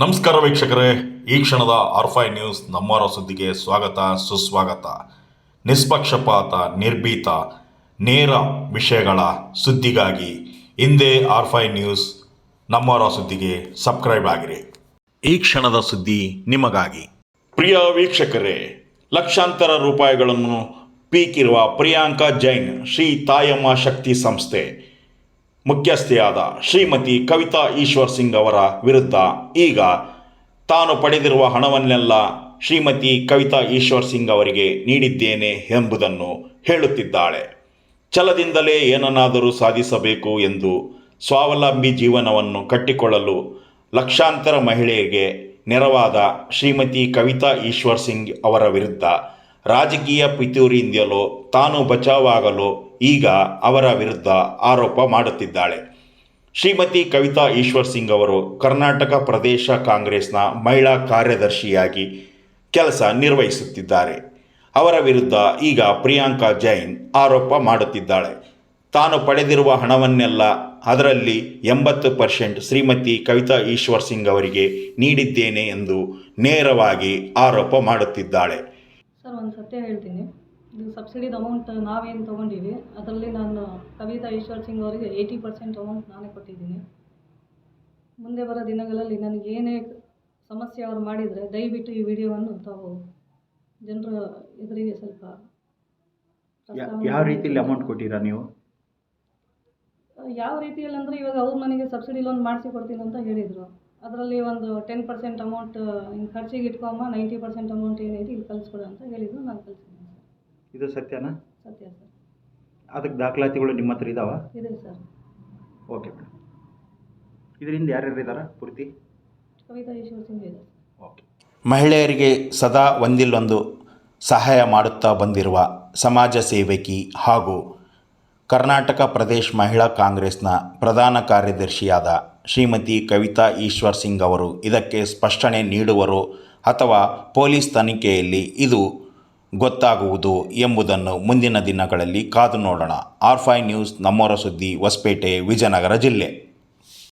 ನಮಸ್ಕಾರ ವೀಕ್ಷಕರೇ. ಈ ಕ್ಷಣದ ಆರ್ಫೈ ನ್ಯೂಸ್ ನಮ್ಮರ ಸುದ್ದಿಗೆ ಸ್ವಾಗತ, ಸುಸ್ವಾಗತ. ನಿಷ್ಪಕ್ಷಪಾತ, ನಿರ್ಭೀತ, ನೇರ ವಿಷಯಗಳ ಸುದ್ದಿಗಾಗಿ ಹಿಂದೆ ಆರ್ಫೈ ನ್ಯೂಸ್ ನಮ್ಮವರ ಸುದ್ದಿಗೆ ಸಬ್ಸ್ಕ್ರೈಬ್ ಆಗಿರಿ. ಈ ಕ್ಷಣದ ಸುದ್ದಿ ನಿಮಗಾಗಿ. ಪ್ರಿಯ ವೀಕ್ಷಕರೇ, ಲಕ್ಷಾಂತರ ರೂಪಾಯಿಗಳನ್ನು ಪೀಕಿರುವ ಪ್ರಿಯಾಂಕಾ ಜೈನ್ ಶ್ರೀ ತಾಯಮ್ಮ ಶಕ್ತಿ ಸಂಸ್ಥೆ. ಮುಖ್ಯಸ್ಥೆಯಾದ ಶ್ರೀಮತಿ ಕವಿತಾ ಈಶ್ವರ್ ಸಿಂಗ್ ಅವರ ವಿರುದ್ಧ ಈಗ ತಾನು ಪಡೆದಿರುವ ಹಣವನ್ನೆಲ್ಲ ಶ್ರೀಮತಿ ಕವಿತಾ ಈಶ್ವರ್ ಸಿಂಗ್ ಅವರಿಗೆ ನೀಡಿದ್ದೇನೆ ಎಂಬುದನ್ನು ಹೇಳುತ್ತಿದ್ದಾಳೆ. ಛಲದಿಂದಲೇ ಏನನ್ನಾದರೂ ಸಾಧಿಸಬೇಕು ಎಂದು ಸ್ವಾವಲಂಬಿ ಜೀವನವನ್ನು ಕಟ್ಟಿಕೊಳ್ಳಲು ಲಕ್ಷಾಂತರ ಮಹಿಳೆಯರಿಗೆ ನೆರವಾದ ಶ್ರೀಮತಿ ಕವಿತಾ ಈಶ್ವರ್ ಸಿಂಗ್ ಅವರ ವಿರುದ್ಧ ರಾಜಕೀಯ ಪಿತೂರಿಯಿಂದಲೋ ತಾನು ಬಚಾವಾಗಲು ಈಗ ಅವರ ವಿರುದ್ಧ ಆರೋಪ ಮಾಡುತ್ತಿದ್ದಾಳೆ. ಶ್ರೀಮತಿ ಕವಿತಾ ಈಶ್ವರ್ ಸಿಂಗ್ ಅವರು ಕರ್ನಾಟಕ ಪ್ರದೇಶ ಕಾಂಗ್ರೆಸ್ನ ಮಹಿಳಾ ಕಾರ್ಯದರ್ಶಿಯಾಗಿ ಕೆಲಸ ನಿರ್ವಹಿಸುತ್ತಿದ್ದಾರೆ. ಅವರ ವಿರುದ್ಧ ಈಗ ಪ್ರಿಯಾಂಕಾ ಜೈನ್ ಆರೋಪ ಮಾಡುತ್ತಿದ್ದಾಳೆ. ತಾನು ಪಡೆದಿರುವ ಹಣವನ್ನೆಲ್ಲ ಅದರಲ್ಲಿ ಎಂಬತ್ತು ಪರ್ಸೆಂಟ್ ಶ್ರೀಮತಿ ಕವಿತಾ ಈಶ್ವರ್ ಸಿಂಗ್ ಅವರಿಗೆ ನೀಡಿದ್ದೇನೆ ಎಂದು ನೇರವಾಗಿ ಆರೋಪ ಮಾಡುತ್ತಿದ್ದಾಳೆ. ಸರ್, ಒಂದು ಸತ್ಯ ಹೇಳ್ತೀನಿ. ಇದು ಸಬ್ಸಿಡಿದು ಅಮೌಂಟ್ ನಾವೇನು ತೊಗೊಂಡಿವಿ ಅದರಲ್ಲಿ ನಾನು ಕವಿತಾ ಈಶ್ವರ್ ಸಿಂಗ್ ಅವರಿಗೆ ಏಯ್ಟಿ ಪರ್ಸೆಂಟ್ ಅಮೌಂಟ್ ನಾನೇ ಕೊಟ್ಟಿದ್ದೀನಿ. ಮುಂದೆ ಬರೋ ದಿನಗಳಲ್ಲಿ ನನಗೆ ಏನೇ ಸಮಸ್ಯೆ ಅವರು ಮಾಡಿದರೆ ದಯವಿಟ್ಟು ಈ ವಿಡಿಯೋವನ್ನು ತಾವು ಜನರ ಎದುರಿಗೆ ಸ್ವಲ್ಪ ಯಾವ ರೀತಿಯಲ್ಲಿ ಅಮೌಂಟ್ ಕೊಟ್ಟಿರಾ ನೀವು? ಯಾವ ರೀತಿಯಲ್ಲಿ ಅಂದರೆ ಇವಾಗ ಅವ್ರು ನನಗೆ ಸಬ್ಸಿಡಿ ಲೋನ್ ಮಾಡಿಸಿ ಕೊಡ್ತೀನಿ ಅಂತ ಹೇಳಿದರು. ಅದರಲ್ಲಿ ಒಂದು ಟೆನ್ ಪರ್ಸೆಂಟ್ ಅಮೌಂಟ್ ಹಿಂಗೆ ಖರ್ಚಿಗೆ ಇಟ್ಕೊಮ್ಮ ನೈಂಟಿ ಪರ್ಸೆಂಟ್ ಅಮೌಂಟ್ ಏನೈತಿ ಇಲ್ಲಿ ಕಳಿಸ್ಕೊಡು ಅಂತ ಹೇಳಿದರು ನಾನು ಕಳಿಸಿದ್ದೀನಿ. ಇದು ಸತ್ಯನಾ? ಸತ್ಯ ಸರ್. ಅದಕ್ಕೆ ದಾಖಲಾತಿಗಳು ನಿಮ್ಮ ಹತ್ರ ಇದಾವ? ಇದೆ ಸರ್. Okay madam. ಇದರಿಂದ ಯಾರ್ಯಾರು ಇದ್ದಾರಾ ಪೂರ್ತಿ? ಕವಿತಾ ಈಶ್ವರ್ ಸಿಂಗ್ ಇದೆ. ಓಕೆ. ಮಹಿಳೆಯರಿಗೆ ಸದಾ ಒಂದಿಲ್ಲೊಂದು ಸಹಾಯ ಮಾಡುತ್ತಾ ಬಂದಿರುವ ಸಮಾಜ ಸೇವಕಿ ಹಾಗೂ ಕರ್ನಾಟಕ ಪ್ರದೇಶ್ ಮಹಿಳಾ ಕಾಂಗ್ರೆಸ್ನ ಪ್ರಧಾನ ಕಾರ್ಯದರ್ಶಿಯಾದ ಶ್ರೀಮತಿ ಕವಿತಾ ಈಶ್ವರ್ ಸಿಂಗ್ ಅವರು ಇದಕ್ಕೆ ಸ್ಪಷ್ಟನೆ ನೀಡುವರು ಅಥವಾ ಪೊಲೀಸ್ ತನಿಖೆಯಲ್ಲಿ ಇದು ಗೊತ್ತಾಗುವುದು ಎಂಬುದನ್ನು ಮುಂದಿನ ದಿನಗಳಲ್ಲಿ ಕಾದು ನೋಡೋಣ. ಆರ್ ಫೈ ನ್ಯೂಸ್ ನಮ್ಮವರ ಸುದ್ದಿ ಹೊಸಪೇಟೆ ವಿಜಯನಗರ ಜಿಲ್ಲೆ.